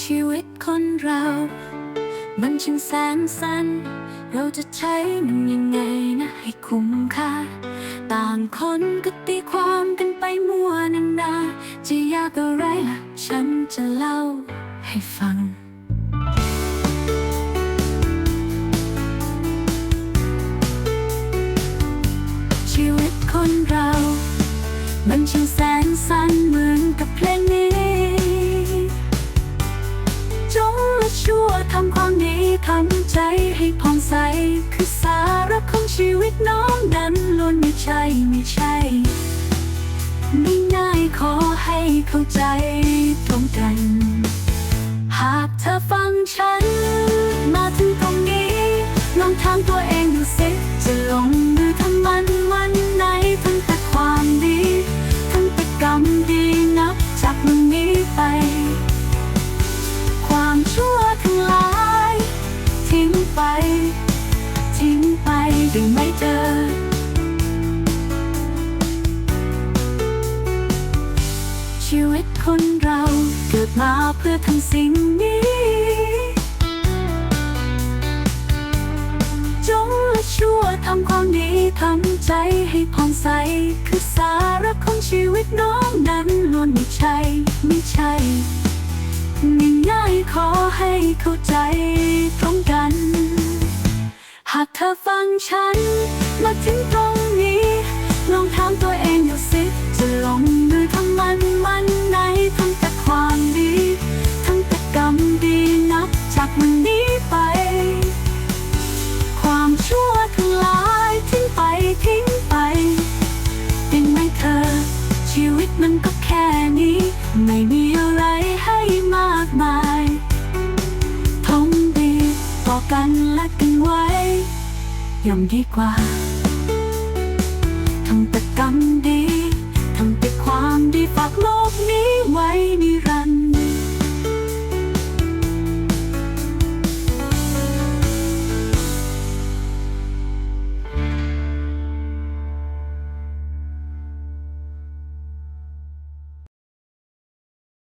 ชีวิตคนเรา มันช่างแสนสั้น เราจะใช้มันยังไงนะให้คุ้มค่า ต่างคนก็ตีความกันไปมั่วนานาจะยากอะไรล่ะ ฉันจะเล่าให้ฟังชีวิตคนเรา มันช่างแสน ความดีทำใจให้ผ่องใส คือสาระของชีวิตน้องนั้นล้วนไม่ใช่ไม่ใช่ไม่ง่ายขอให้เข้าใจตรงกัน หากเธอฟังฉัน ได้ไหมเธอ ชีวิตคนเราเกิดมาเพื่อทำสิ่งนี้ จงและชั่วทำความดีทำใจให้ผ่องใส คือสาระของชีวิตน้องนั้นล้วนไม่ใช่ไม่ใช่ง่ายๆขอให้เข้าใจตรงกันากเธอฟังฉัน มาถึงตรงนี้ ลองถามตัวเองดูสิ จะลงมือทำมันมันไหนทั้งแต่ความดีทั้งแต่กรรมดีนับจากวันนี้ไป ความชั่วทั้งหลายทิ้งไปทิ้งไปเป็นไหมเธอ ชีวิตมันก็แค่นี้ ไม่มีอะไรให้มากมายทำดีต่อกันและกันไว้ ยอมดีกว่าทำแต่กรรม